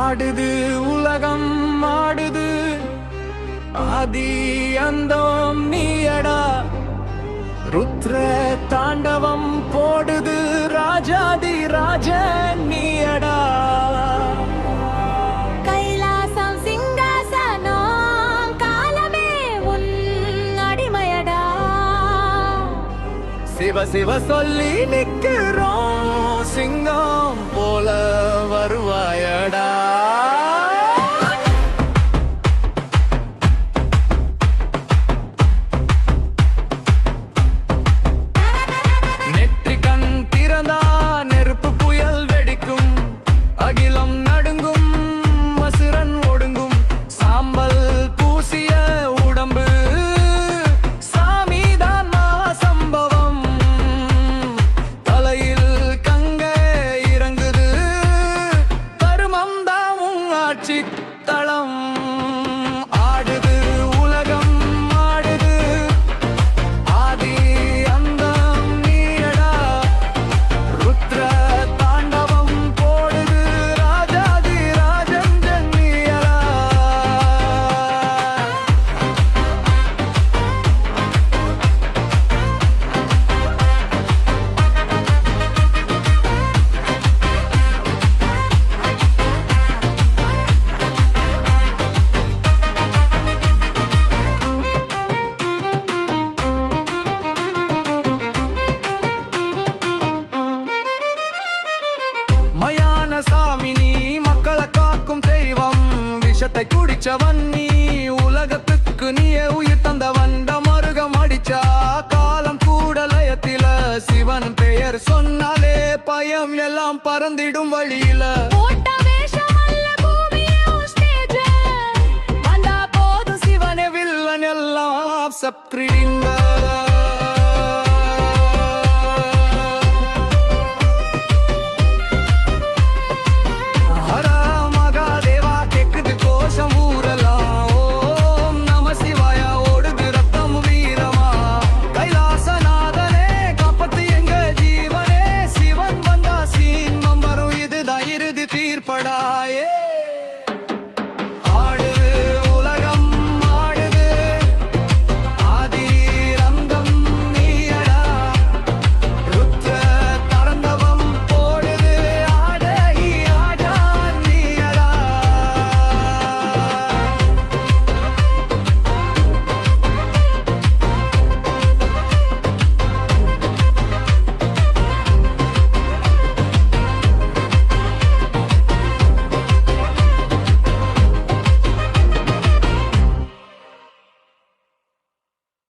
ஆடுது உலகம் ஆடுது. ஆதி அந்தம் நீயடா. ருத்ர தாண்டவம் போடுது ராஜாதி ராஜ நீயடா. சிவ சிவ சொல்லி நிக்கிறோம் சிங்கம் போல. விஷத்தை நீ உலகத்துக்கு நீயே உயிர் தந்த வந்த மருகம் அடிச்சா காலம் கூட லயத்தில சிவன் பெயர் சொன்னாலே பயம் எல்லாம் பறந்திடும் வழியில. சப்கிரீன்